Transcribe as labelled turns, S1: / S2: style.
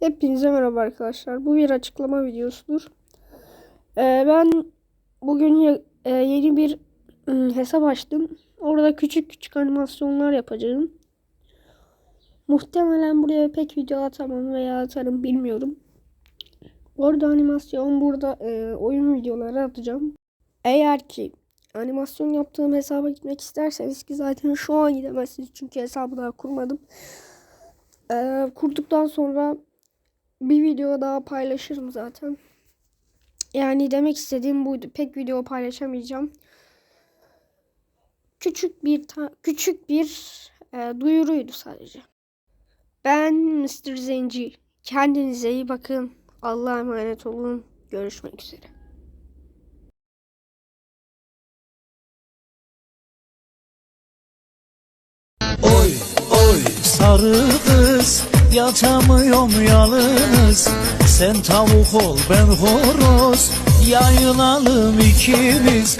S1: Hepinize merhaba arkadaşlar. Bu bir açıklama videosudur. Ee, ben bugün ye- e, yeni bir ım, hesap açtım. Orada küçük küçük animasyonlar yapacağım. Muhtemelen buraya pek video atamam veya atarım bilmiyorum. Orada animasyon, burada e, oyun videoları atacağım. Eğer ki animasyon yaptığım hesaba gitmek isterseniz ki zaten şu an gidemezsiniz çünkü hesabı daha kurmadım. Ee, kurduktan sonra bir video daha paylaşırım zaten. Yani demek istediğim buydu. Pek video paylaşamayacağım. Küçük bir küçük bir e, duyuruydu sadece. Ben Mr. Zenci. Kendinize iyi bakın. Allah'a emanet olun. Görüşmek üzere.
S2: Oy oy sarı kız Yatamıyorum yalnız. Sen tavuk ol ben horoz. Yayılalım ikimiz